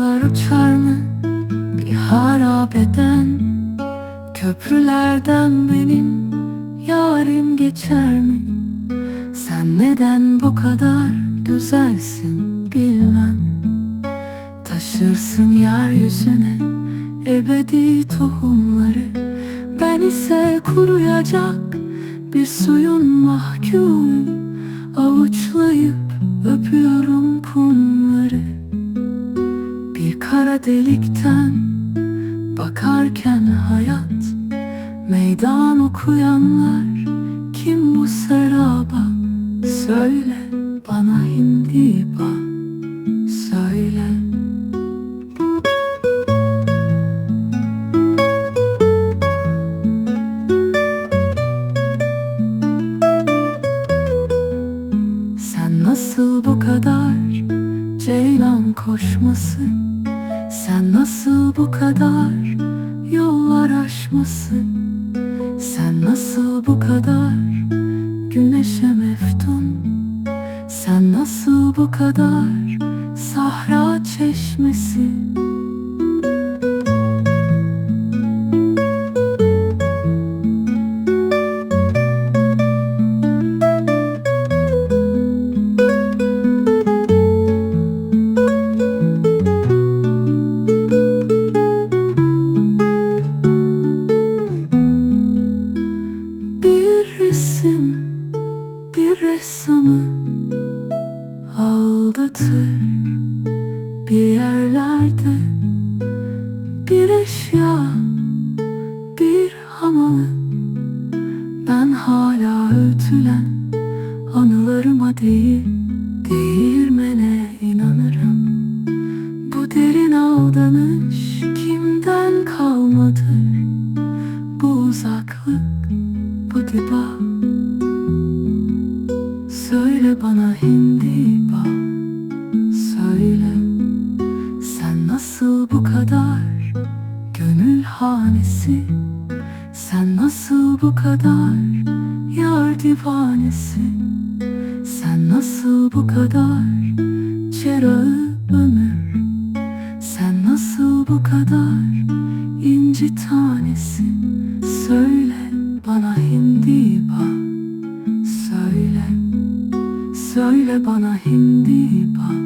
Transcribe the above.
Rüyalar uçar mı? Bir harabeden Köprülerden benim yarim geçer mi? Sen neden bu kadar güzelsin bilmem. Taşırsın yeryüzüne ebedi tohumları. Ben ise kuruyacak bir suyun mahkum Avuçlayıp öpüyorum. Kara delikten bakarken hayat. Meydan okuyanlar kim bu seraba? Söyle bana hindiba Söyle. Sen nasıl bu kadar ceylan koşmasın Sen nasıl bu kadar yollar aşmasın? Sen nasıl bu kadar güneşe meftun? Sen nasıl bu kadar sahra çeşmesi bir ressamı aldatır. Bir yerlerde bir eşya bir hamalı. Ben hala öğütülen anılarıma değil değirmene inanırım. Bu derin aldanış Söyle bana hindiba Söyle Sen nasıl bu kadar Gönül hanesi? Sen nasıl bu kadar Yar divanesi? Sen nasıl bu kadar Çerağı ömür? Sen nasıl bu kadar inci tanesi? Söyle bana hindiba Söyle Söyle bana hindiba